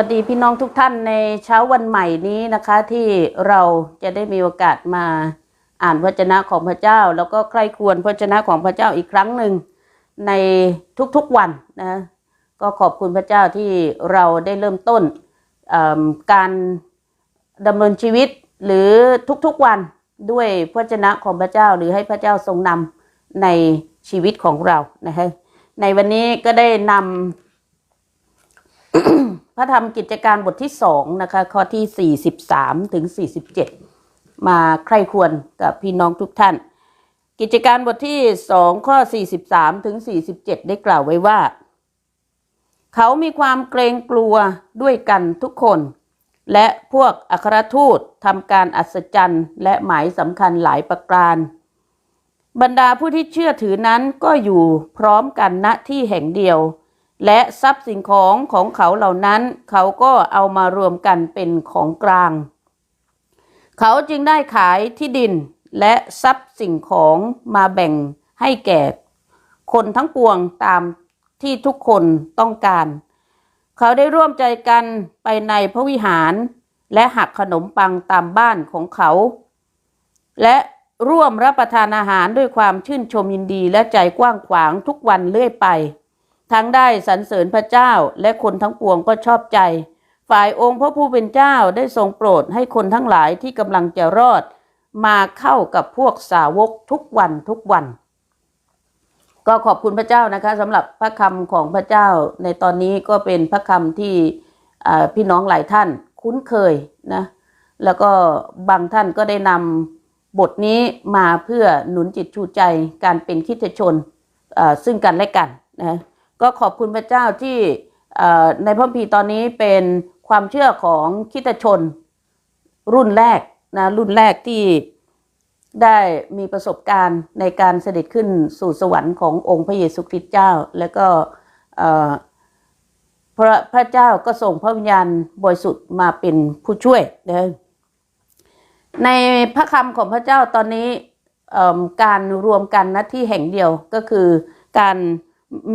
วัสดีพี่น้องทุกท่านในเช้าวันใหม่นี้นะคะ ที่เราจะได้มีโอกาสมาอ่านพระเจนะของพระเจ้า แล้วก็ใคร่ควรพระเจนะของพระเจ้าอีกครั้งหนึ่งในทุกๆวันนะก็ขอบคุณพระเจ้าที่เราได้เริ่มต้นการดำเนินชีวิตหรือทุกๆวันด้วยพระเจนะของพระเจ้า หรือให้พระเจ้าทรงนำในชีวิตของเรานะคะในวันนี้ก็ได้นำ พระธรรมกิจการบทที่สองนะคะข้อที่ 43 ถึง 47 มาใคร่ควรกับพี่น้องทุกท่าน กิจการบทที่สองข้อ 43 ถึง 47 ได้กล่าวไว้ว่า เขามีความเกรงกลัวด้วยกันทุกคน และพวกอัครทูตทำการอัศจรรย์และหมายสำคัญหลายประการ บรรดาผู้ที่เชื่อถือนั้นก็อยู่พร้อมกันณที่แห่งเดียว และทรัพย์สิ่งของของเขาเหล่านั้น เขาก็เอามารวมกันเป็นของกลาง เขาจึงได้ขายที่ดินและทรัพย์สิ่งของมาแบ่งให้แก่คนทั้งปวงตามที่ทุกคนต้องการ เขาได้ร่วมใจกันไปในพระวิหาร และหักขนมปังตามบ้านของเขา และร่วมรับประทานอาหารด้วยความชื่นชมยินดีและใจกว้างขวางทุกวันเรื่อยไป ทั้งได้สรรเสริญพระเจ้าและคนทั้งปวงก็ชอบใจ ฝ่ายองค์พระผู้เป็นเจ้าได้ทรงโปรดให้คนทั้งหลายที่กำลังจะรอด มาเข้ากับพวกสาวกทุกวันทุกวัน ก็ขอบคุณพระเจ้านะคะสำหรับพระคำของพระเจ้า ในตอนนี้ก็เป็นพระคำที่พี่น้องหลายท่านคุ้นเคยนะแล้วก็บางท่านก็ได้นำบทนี้มาเพื่อหนุนจิตชูใจการเป็นคริสตชนซึ่งกันและกันนะ ก็ขอบคุณพระเจ้าที่ในพระคัมภีตอนนี้เป็นความเชื่อของคิตชน รุ่นแรกนะรุ่นแรกที่ได้มีประสบการณ์ในการเสด็จขึ้นสู่สวรรค์ขององค์พระเยซูคริสต์เจ้า แล้วก็พระพระเจ้าก็ส่งพระวิญญาณบริสุทธิ์มาเป็นผู้ช่วยนะในพระคำของพระเจ้าตอนนี้การรวมกันณที่แห่งเดียวก็คือการ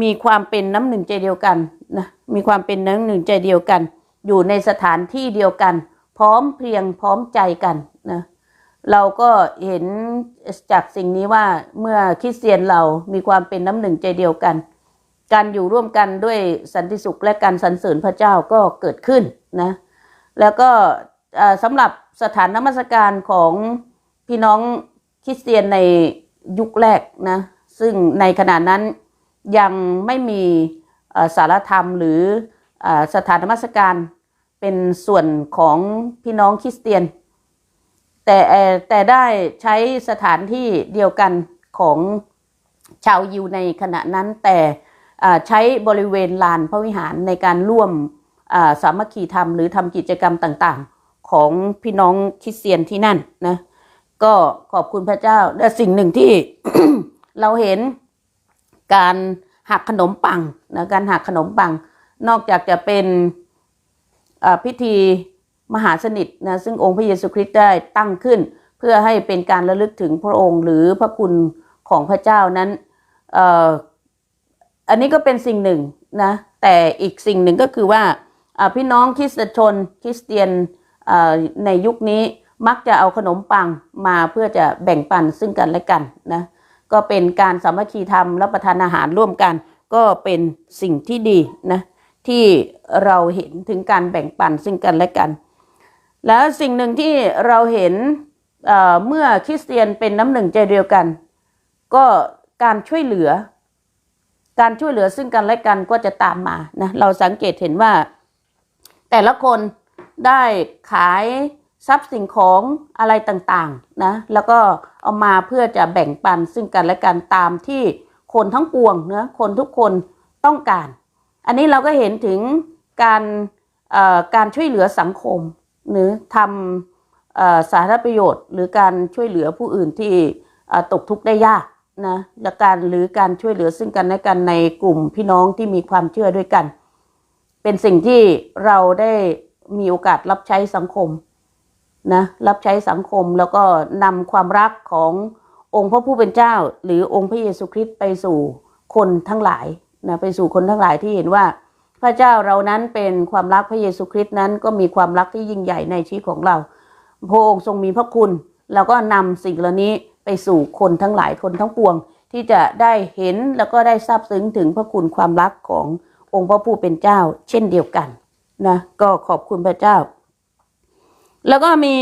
มีความเป็นน้ำหนึ่งใจเดียวกันนะมีความเป็นน้ำหนึ่งใจเดียวกัน อยู่ในสถานที่เดียวกัน พร้อมเพรียงพร้อมใจกันนะเราก็เห็นจากสิ่งนี้ว่าเมื่อคริสเตียนเรามีความเป็นน้ำหนึ่งใจเดียวกัน การอยู่ร่วมกันด้วยสันติสุขและการสรรเสริญพระเจ้าก็เกิดขึ้นนะแล้วก็สำหรับสถานนมัสการของพี่น้องคริสเตียนในยุคแรกนะซึ่งในขณะนั้น ยังไม่มีสารธรรมหรืออสถานมัสการเป็นส่วนของพี่น้องคริสเตียน แต่แต่ได้ใช้สถานที่เดียวกันของชาวยิวในขณะนั้น แต่ใช้บริเวณลานพระวิหารในการร่วมสามัคคีธรรมหรือทำกิจกรรมต่างๆ ของพี่น้องคริสเตียนที่นั่นนะก็ขอบคุณพระเจ้าและสิ่งหนึ่งที่เราเห็น การหักขนมปังนะการหักขนมปัง นอกจากจะเป็นพิธีมหาสนิทนะซึ่งองค์พระเยซูคริสต์ได้ตั้งขึ้น เพื่อให้เป็นการระลึกถึงพระองค์ หรือพระคุณของพระเจ้านั้นอันนี้ก็เป็นสิ่งหนึ่งนะแต่อีกสิ่งหนึ่งก็คือว่าพี่น้องคริสตชนคริสเตียนในยุคนี้มักจะเอาขนมปังมาเพื่อจะแบ่งปันซึ่งกันและกันนะ ก็เป็นการสามัคคีธรรมรับประทานอาหารร่วมกัน ก็เป็นสิ่งที่ดีนะที่เราเห็นถึงการแบ่งปันซึ่งกันและกัน แล้วสิ่งหนึ่งที่เราเห็นเเมื่อคริสเตียนเป็นน้ำหนึ่งใจเดียวกัน ก็การช่วยเหลือ การช่วยเหลือซึ่งกันและกันก็จะตามมานะเราสังเกตเห็นว่า แต่ละคนได้ขาย ทรัพย์สิ่งของอะไรต่างๆนะแล้วก็เอามาเพื่อจะแบ่งปันซึ่งกันและกันตามที่คนทั้งปวงนะคนทุกคนต้องการ อันนี้เราก็เห็นถึงการการช่วยเหลือสังคม หรือทำสาธารณประโยชน์ หรือการช่วยเหลือผู้อื่นที่ตกทุกข์ได้ยากนะและการหรือการช่วยเหลือซึ่งกันและกันในกลุ่มพี่น้องที่มีความเชื่อด้วยกัน เป็นสิ่งที่เราได้มีโอกาสรับใช้สังคม นะรับใช้สังคมแล้วก็นำความรักขององค์พระผู้เป็นเจ้า หรือองค์พระเยซูคริสต์ไปสู่คนทั้งหลายนะไปสู่คนทั้งหลายที่เห็นว่า พระเจ้าเรานั้นเป็นความรักพระเยซูคริสต์นั้นก็มีความรักที่ยิ่งใหญ่ในชีวิตของเราพระองค์ทรงมีพระคุณ แล้วก็นำสิ่งเหล่านี้ไปสู่คนทั้งหลายคนทั้งปวง ที่จะได้เห็นแล้วก็ได้ทราบซึ้งถึงพระคุณความรักขององค์พระผู้เป็นเจ้า เช่นเดียวกันนะก็ขอบคุณพระเจ้า แล้วก็มี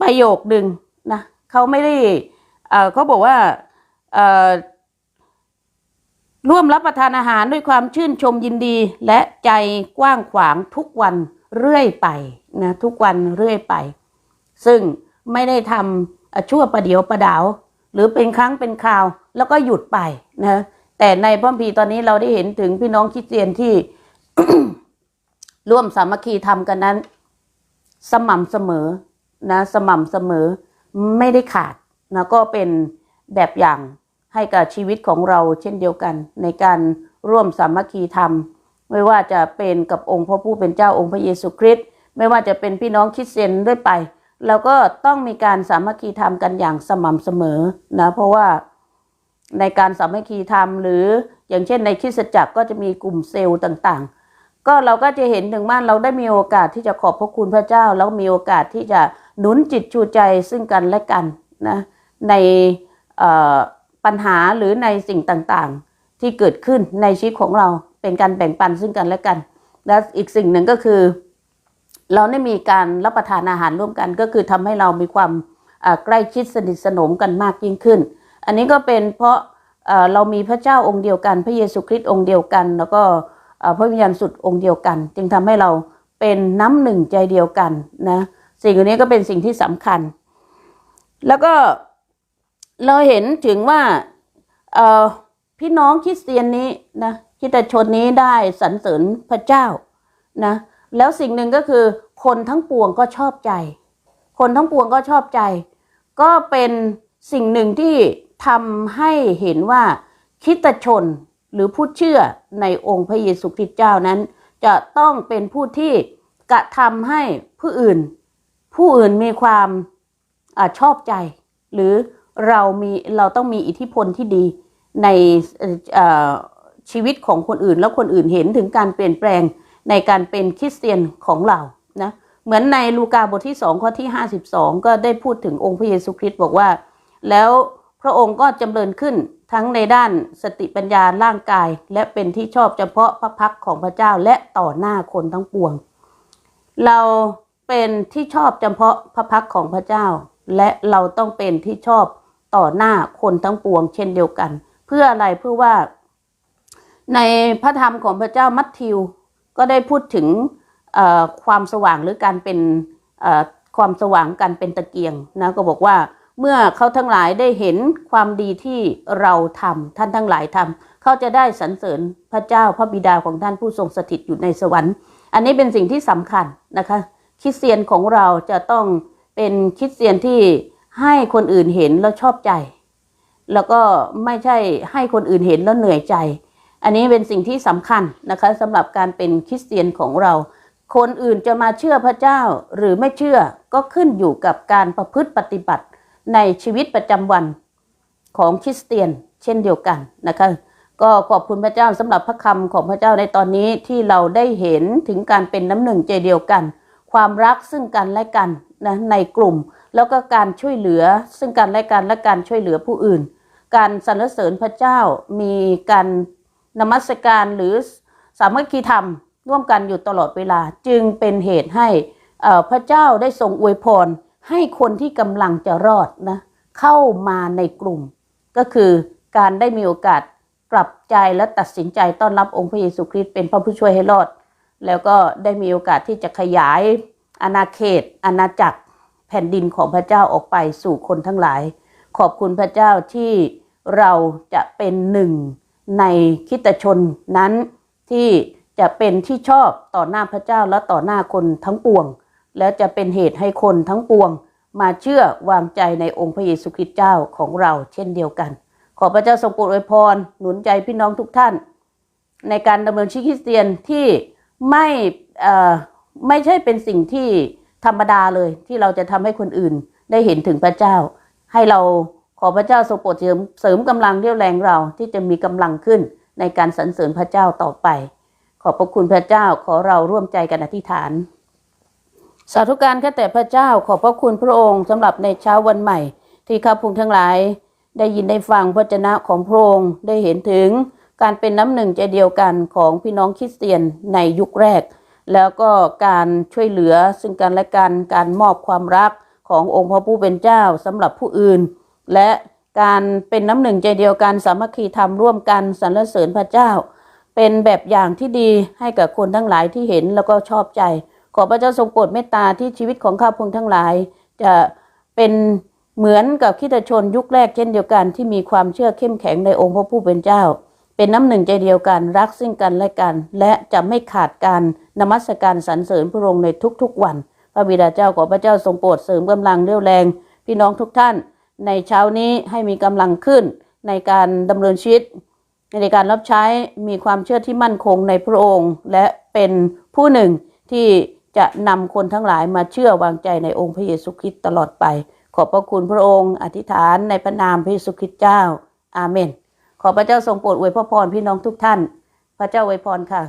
ประโยคหนึ่งนะเขาไม่ได้เอ่อเขาบอกว่าร่วมรับประทานอาหารด้วยความชื่นชมยินดี และใจกว้างขวางทุกวันเรื่อยไปนะทุกวันเรื่อยไป ซึ่งไม่ได้ทำชั่วประเดียวประดาว หรือเป็นครั้งเป็นคราวแล้วก็หยุดไปนะแต่ในพระคัมภีตอนนี้เราได้เห็นถึงพี่น้องคริสเตียนที่ร่วมสามัคคีทำกันนั้น สม่ำเสมอนะสม่ำเสมอไม่ได้ขาดนะก็เป็นแบบอย่างให้กับชีวิตของเราเช่นเดียวกัน ในการร่วมสามัคคีธรรม ไม่ว่าจะเป็นกับองค์พระผู้เป็นเจ้าองค์พระเยซูคริสต์ไม่ว่าจะเป็นพี่น้องคริสเตียนด้วยไปเราก็ต้องมีการสามัคคีธรรมกันอย่างสม่ำเสมอนะเพราะว่าในการสามัคคีธรรมหรืออย่างเช่นในคริสตจักรก็จะมีกลุ่มเซลล์ต่าง ก็เราก็จะเห็นถึงว่าเราได้มีโอกาสที่จะขอบพระคุณพระเจ้า แล้วมีโอกาสที่จะหนุนจิตชูใจซึ่งกันและกันนะในปัญหาหรือในสิ่งต่างๆ ที่เกิดขึ้นในชีวิตของเราเป็นการแบ่งปันซึ่งกันและกัน และอีกสิ่งหนึ่งก็คือ เราได้มีการรับประทานอาหารร่วมกัน ก็คือทำให้เรามีความใกล้ชิดสนิทสนมกันมากยิ่งขึ้น อันนี้ก็เป็นเพราะเรามีพระเจ้าองค์เดียวกัน พระเยซูคริสต์องค์เดียวกัน แล้วก็ พระวิญญาณสุดองค์เดียวกัน จึงทำให้เราเป็นน้ำหนึ่งใจเดียวกันนะสิ่งเหล่านี้ก็เป็นสิ่งที่สำคัญ แล้วก็เราเห็นถึงว่าอ่อพี่น้องคริสเตียนนี้นะคริสตชนนี้ได้สรรเสริญพระเจ้านะแล้วสิ่งหนึ่งก็คือคนทั้งปวงก็ชอบใจ คนทั้งปวงก็ชอบใจ ก็เป็นสิ่งหนึ่งที่ทำให้เห็นว่าคริสตชน หรือผู้เชื่อในองค์พระเยซูคริสต์เจ้านั้น จะต้องเป็นผู้ที่กระทำให้ผู้อื่น ผู้อื่นมีความอชอบใจ หรือเรามีเราต้องมีอิทธิพลที่ดีในชีวิตของคนอื่น แล้วคนอื่นเห็นถึงการเปลี่ยนแปลงในการเป็นคริสเตียนของเรานะเหมือนในลูกาบทที่สองข้อที่ 52 ก็ได้พูดถึงองค์พระเยซูคริสต์บอกว่า แล้ว พระองค์ก็จำเริญขึ้นทั้งในด้านสติปัญญาร่างกาย และเป็นที่ชอบเฉพาะพระพักของพระเจ้าและต่อหน้าคนทั้งปวง เราเป็นที่ชอบเฉพาะพระพักของพระเจ้า และเราต้องเป็นที่ชอบต่อหน้าคนทั้งปวง เช่นเดียวกัน เพื่ออะไรเพื่อว่า ในพระธรรมของพระเจ้ามัทธิวก็ได้พูดถึงความสว่างหรือการเป็นความสว่างการเป็นตะเกียงนะก็บอกว่า เมื่อเขาทั้งหลายได้เห็นความดีที่เราทำท่านทั้งหลายทำเขาจะได้สรรเสริญพระเจ้าพระบิดาของท่านผู้ทรงสถิตอยู่ในสวรรค์ อันนี้เป็นสิ่งที่สำคัญนะคะคริสเตียนของเราจะต้องเป็นคริสเตียนที่ให้คนอื่นเห็นแล้วชอบใจ แล้วก็ไม่ใช่ให้คนอื่นเห็นแล้วเหนื่อยใจ อันนี้เป็นสิ่งที่สำคัญนะคะสำหรับการเป็นคริสเตียนของเรา คนอื่นจะมาเชื่อพระเจ้าหรือไม่เชื่อก็ขึ้นอยู่กับการประพฤติปฏิบัติ ในชีวิตประจำวันของคริสเตียนเช่นเดียวกันนะคะก็ขอบคุณพระเจ้าสำหรับพระคำของพระเจ้าในตอนนี้ที่เราได้เห็นถึงการเป็นน้ำหนึ่งใจเดียวกัน ความรักซึ่งกันและกันนะในกลุ่ม แล้วก็การช่วยเหลือซึ่งกันและกันและการช่วยเหลือผู้อื่น การสรรเสริญพระเจ้ามีการนมัสการหรือสามัคคีธรรม ร่วมกันอยู่ตลอดเวลาจึงเป็นเหตุให้พระเจ้าได้ทรงอวยพร ให้คนที่กำลังจะรอดนะเข้ามาในกลุ่ม ก็คือการได้มีโอกาสกลับใจและตัดสินใจต้อนรับองค์พระเยซูคริสต์เป็นพระผู้ช่วยให้รอด แล้วก็ได้มีโอกาสที่จะขยายอาณาเขตอาณาจักรแผ่นดินของพระเจ้าออกไปสู่คนทั้งหลาย ขอบคุณพระเจ้าที่เราจะเป็นหนึ่งในคิตชนนั้นที่จะเป็นที่ชอบต่อหน้าพระเจ้าและต่อหน้าคนทั้งปวง แล้วจะเป็นเหตุให้คนทั้งปวง มาเชื่อวางใจในองค์พระเยซูคริสต์เจ้าของเราเช่นเดียวกัน ขอพระเจ้าทรงโปรดอวยพรหนุนใจพี่น้องทุกท่าน ในการดำเนินชีวิตคริสเตียนที่ไม่ไม่ใช่เป็นสิ่งที่ธรรมดาเลยที่เราจะทำให้คนอื่นได้เห็นถึงพระเจ้า ให้เราขอพระเจ้าทรงโปรดเสริมเสริมกำลังเรี่ยวแรงเราที่จะมีกำลังขึ้นในการสรรเสริญพระเจ้าต่อไป ขอบพระคุณพระเจ้าขอเราร่วมใจกันอธิษฐาน สาธุการข้าแต่พระเจ้าขอบพระคุณพระองค์สำหรับในเช้าวันใหม่ ที่ข้าพุงทั้งหลาย ได้ยินได้ฟังพระเจนะของพระองค์ได้เห็นถึงการเป็นน้ำหนึ่งใจเดียวกันของพี่น้องคริสเตียนในยุคแรก แล้วก็การช่วยเหลือซึ่งกันและกันการมอบความรักขององค์พระผู้เป็นเจ้าสำหรับผู้อื่น และการเป็นน้ำหนึ่งใจเดียวกันสามัคคีธรรมร่วมกันสรรเสริญพระเจ้า เป็นแบบอย่างที่ดีให้กับคนทั้งหลายที่เห็นแล้วก็ชอบใจ ขอพระเจ้าทรงโปรดเมตตาที่ชีวิตของข้าพงทั้งหลาย จะเป็นเหมือนกับคริสตชนยุคแรกเช่นเดียวกันที่มีความเชื่อเข้มแข็งในองค์พระผู้เป็นเจ้า เป็นน้ำหนึ่งใจเดียวกันรักซึ่งกันและกัน และจะไม่ขาดการนมัสการสรรเสริญพระองค์ในทุกๆวัน พระบิดาเจ้าขอพระเจ้าทรงโปรดเสริมกำลังเรี่ยวแรง พี่น้องทุกท่าน ในเช้านี้ให้มีกำลังขึ้นในการดำเนินชีวิตในการรับใช้มีความเชื่อที่มั่นคงในพระองค์ และเป็นผู้หนึ่งที่ จะนำคนทั้งหลายมาเชื่อวางใจในองค์พระเยซูคริสต์ตลอดไป ขอบพระคุณพระองค์ อธิษฐานในพระนามพระเยซูคริสต์เจ้า อาเมน ขอพระเจ้าทรงโปรดอวยพระพรพี่น้องทุกท่าน พระเจ้าอวยพรค่ะ